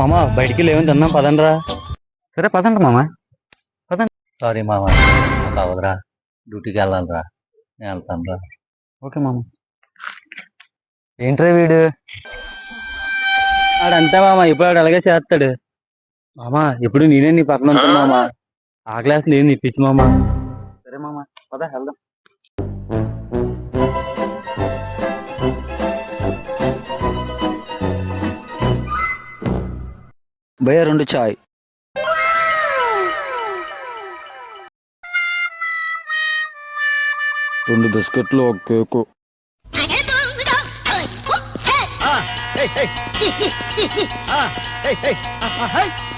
మామ బయటికి లేవని తిన్నాం పదండ్రా. సరే పదండి మామ. పదండి సారీ మామ నాకు అవదురా డ్యూటీకి వెళ్ళాలిరా. నేను వెళ్తాను రా ఓకే మామ. ఏంట్రా వీడు? ఆడంతా మామ ఇప్పుడు అలాగే చేస్తాడు. మామ ఇప్పుడు నేనే నీ పక్కన ఉంటాను మామ? ఆ క్లాస్ నేను నిప్పించు మామ. సరే మామ పద వెళ్దాం. భయ్య రెండు చాయ్. రెండు బిస్కెట్లు ఒక కేకు. ఇంకో రెండు ఇంకొక రెండు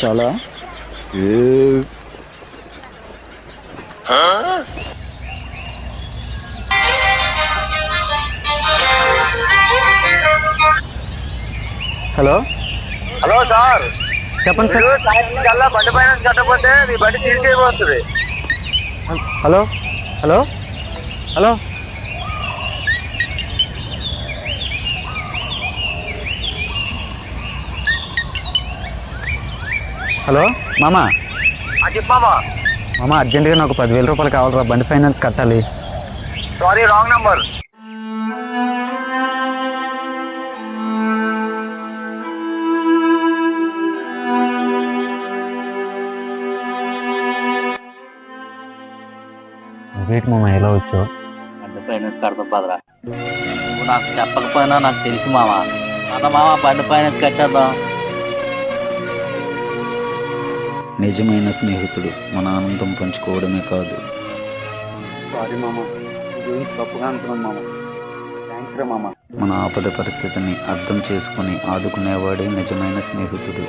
చాలా. హలో? Hello sir. చెప్పండి సార్. సాయంత్రం కల్లా బండి పైన కట్టకపోతే మీ బండి చేయబోతుంది హలో? హలో? హలో? హలో మామా? చెప్పామా మామ. అర్జెంటుగా నాకు పదివేల రూపాయలు కావాలరా బండి ఫైనాన్స్ కట్టాలి. సారీ రాంగ్ నంబర్ నువ్వేటి మామ ఎలా వచ్చావు? బండి పైన కడతాం పదరా. నువ్వు నాకు చెప్పకపోయినా నాకు తెలుసు మామ. మన మామ బండి పైన కట్టేద్దాం. నిజమైన స్నేహితుడు మన ఆనందం పంచుకోవడమే కాదు. మన ఆపద పరిస్థితిని అర్థం చేసుకుని ఆదుకునేవాడే నిజమైన స్నేహితుడు.